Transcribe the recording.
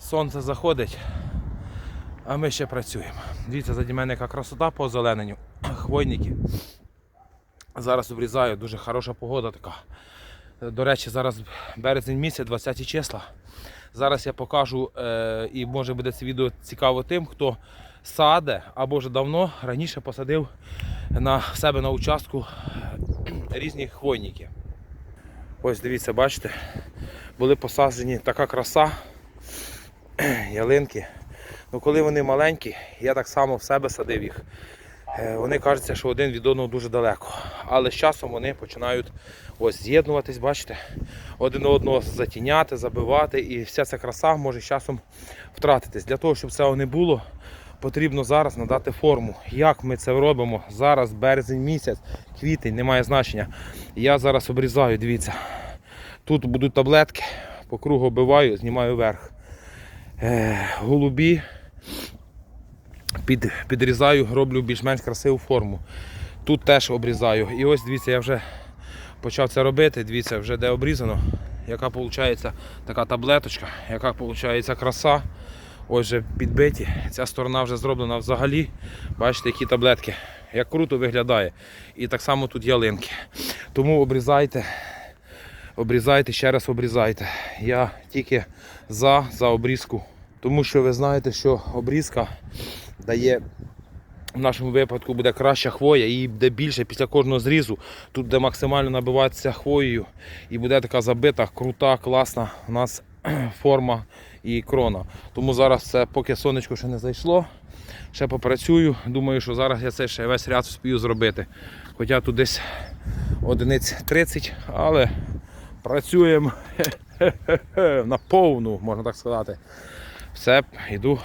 Сонце заходить, а ми ще працюємо. Дивіться, заді мене яка красота по озелененню. Хвойники. Зараз обрізаю, дуже хороша погода така. До речі, зараз березень місяць, 20 числа. Зараз я покажу, е, і може буде це відео цікаво тим, хто саде або вже давно раніше посадив на себе на участку різні хвойники. Ось дивіться, бачите, були посаджені така краса, ялинки. Ну, коли вони маленькі, я так само в себе садив їх. Е, Вони кажуться, що один від одного дуже далеко. Але з часом вони починають ось з'єднуватись, бачите, один одного затіняти, забивати, і вся ця краса може з часом втратитись. Для того, щоб цього не було, потрібно зараз надати форму. Як ми це робимо? Зараз березень місяць, квітень, немає значення. Я зараз обрізаю, дивіться. Тут будуть таблетки, по кругу оббиваю, знімаю верх. Е, голубі під, підрізаю, роблю більш-менш красиву форму. Тут теж обрізаю. І ось дивіться, я вже почав це робити. Дивіться, вже де обрізано. Яка виходить така таблеточка, яка виходить краса. Ось вже підбиті. Ця сторона вже зроблена взагалі. Бачите, які таблетки. Як круто виглядає. І так само тут ялинки. Тому обрізайте, обрізайте, ще раз обрізайте. Я тільки за, за обрізку. Тому що ви знаєте, що обрізка дає в нашому випадку буде краща хвоя, і буде більше після кожного зрізу. Тут буде максимально набиватися хвоєю і буде така забита, крута, класна у нас форма і крона. Тому зараз це поки сонечко ще не зайшло. Ще попрацюю. Думаю, що зараз я це ще весь ряд вспію зробити. Хоча тут десь одиниць 30, але працюємо на повну, можна так сказати. Sepp, Edu.